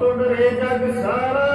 ਤੋਂ ਡਰੇ ਜਗ ਸਾਰਾ